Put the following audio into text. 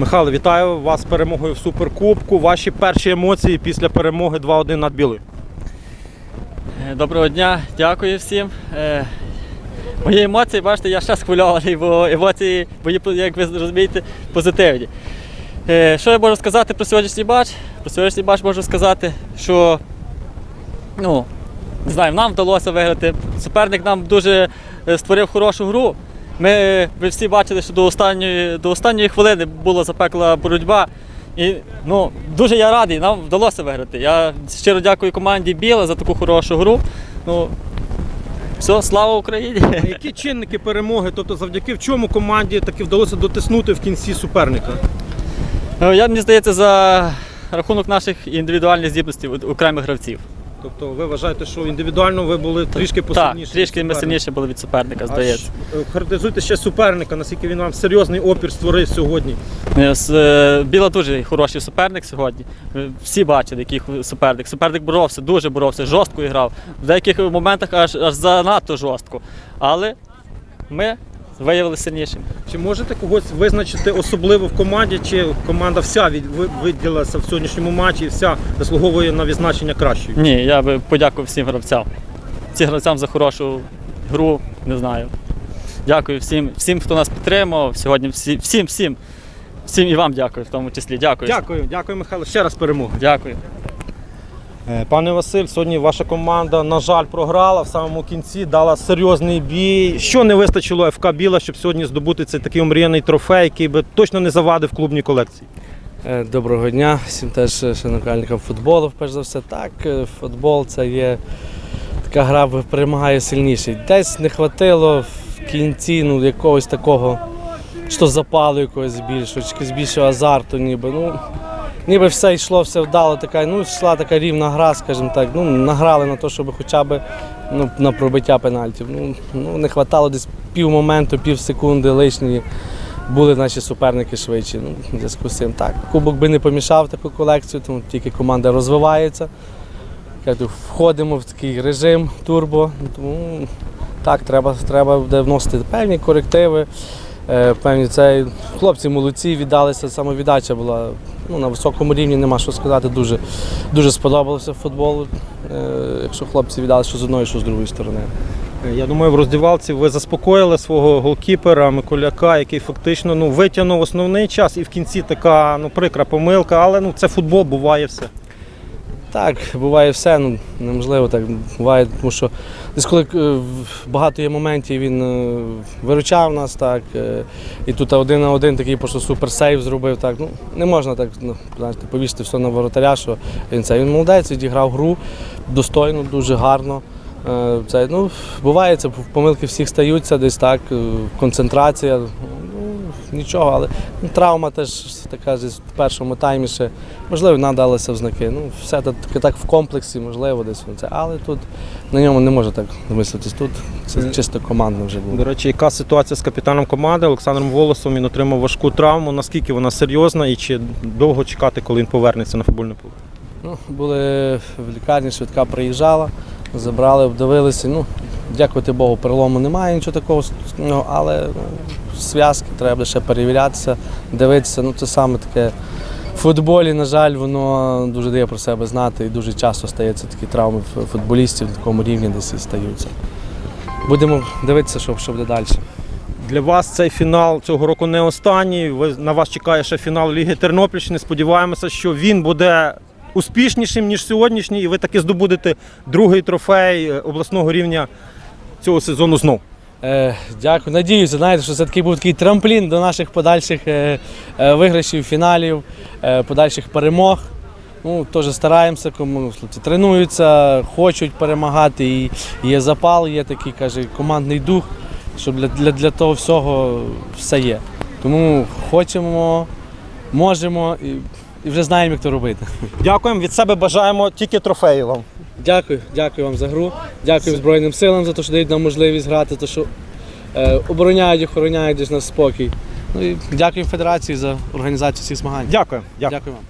Михайло, вітаю вас з перемогою в Суперкубку. Ваші перші емоції після перемоги 2-1 над Білою. Е, Доброго дня, дякую всім. Е, Мої емоції, бачите, я ще схвильований, бо емоції, мої, як ви розумієте, позитивні. Е, Що я можу сказати про сьогоднішній матч? Про сьогоднішній матч можу сказати, що ну, не знаю, нам вдалося виграти. Суперник нам дуже створив хорошу гру. Ми, ви всі бачили, що до останньої, до останньої хвилини була запекла боротьба. І ну, дуже я радий, нам вдалося виграти. Я щиро дякую команді Біла за таку хорошу гру. Ну, все, слава Україні! А які чинники перемоги? Тобто, завдяки в чому команді таки вдалося дотиснути в кінці суперника? Ну, Я мені здається, за рахунок наших індивідуальних здібностей окремих гравців. Тобто, ви вважаєте, що індивідуально ви були трішки Так, трішки ми сильніше були від суперника, здається. ж, е, Характеризуйте ще суперника, наскільки він вам серйозний опір створив сьогодні. Е, е, Біла дуже хороший суперник сьогодні. Всі бачили, який суперник. Суперник боровся, дуже боровся, жорстко грав. В деяких моментах аж, аж занадто жорстко. Але ми виявилися сильнішими. Чи можете когось визначити особливо в команді, чи команда вся від, виділилася в сьогоднішньому матчі і вся заслуговує на відзначення кращою? Ні, я би подякував всім гравцям. Всім гравцям за хорошу гру, не знаю. Дякую всім, всім, хто нас підтримував. Сьогодні всі, всім, всім, всім і вам дякую, в тому числі. Дякую. Дякую, дякую, Михайло. Ще раз перемоги. Дякую. Е, Пане Василь, сьогодні ваша команда, на жаль, програла в самому кінці, дала серйозний бій. Що не вистачило ФК Біла, щоб сьогодні здобути цей такий омріяний трофей, який би точно не завадив клубній колекції? Е, Доброго дня всім теж е, шанувальникам футболу. Перш за все, так, футбол це є така гра, перемагає сильніший. Десь не хватило в кінці ну, якогось такого, що запалу якогось більшого, чи більшого азарту, ніби. Ну, ніби все йшло, все вдало, така, ну, йшла така рівна гра, скажімо так. Ну, награли на те, щоб хоча б ну, на пробиття пенальтів. Ну, ну, не хватало десь пів моменту, пів секунди лишньої були наші суперники швидші. Ну, в зв'язку з цим так. Кубок би не помішав таку колекцію, тому тільки команда розвивається. Входимо в такий режим турбо. Тому так, треба, треба буде вносити певні корективи. Е, Певні цей хлопці молодці, віддалися, самовіддача була ну, на високому рівні, нема що сказати. Дуже, дуже сподобалося футбол. е, Якщо хлопці віддали, що з одної, що з другої сторони. Е, Я думаю, в роздівалці ви заспокоїли свого голкіпера Миколяка, який фактично ну, витягнув основний час, і в кінці така ну, прикра помилка, але ну, це футбол, буває все. Так, буває все, ну неможливо так буває, тому що десь коли е, багато є моментів, він е, виручав нас, так, е, і тут один на один такий просто суперсейв зробив. Так, ну, не можна так ну, знаєте, повісити все на воротаря, що він це. Він молодець, відіграв гру достойно, дуже гарно. Це, ну, буває, це помилки всіх стаються, десь так, концентрація. Нічого, але ну, травма теж така ж в першому таймі ще, можливо, надалися в знаки. Ну, все так, так в комплексі, можливо, десь це. Але тут на ньому не може так мислитись. Тут це чисто командно вже було. До речі, яка ситуація з капітаном команди Олександром Волосом? Він отримав важку травму. Наскільки вона серйозна і чи довго чекати, коли він повернеться на футбольне поле? Ну, були в лікарні, швидка приїжджала, забрали, обдивилися. Ну, дякувати Богу, перелому немає нічого такого, але ну, зв'язки треба ще перевірятися, дивитися. Ну, це саме таке. В футболі, на жаль, воно дуже дає про себе знати і дуже часто стаються такі травми футболістів на такому рівні десь і стаються. Будемо дивитися, що, що буде далі. Для вас цей фінал цього року не останній. Ви, на вас чекає ще фінал Ліги Тернопільщини. Сподіваємося, що він буде успішнішим, ніж сьогоднішній, і ви таки здобудете другий трофей е, обласного рівня цього сезону знов. Е, дякую. Надіюся, знаєте, що це такий був такий трамплін до наших подальших е, е, виграшів, фіналів, е, подальших перемог. Ну, теж стараємося, кому хлопці тренуються, хочуть перемагати, і є запал, є такий каже, командний дух, що для, для, для того всього все є. Тому хочемо, можемо і, і вже знаємо, як то робити. Дякуємо. Від себе бажаємо тільки трофеїв вам. Дякую, дякую вам за гру. Дякую Збройним силам за те, що дають нам можливість грати, то що е, обороняють, охороняють десь наш спокій. Ну і дякую Федерації за організацію цих змагань. Дякую. Дякую. Дякую вам.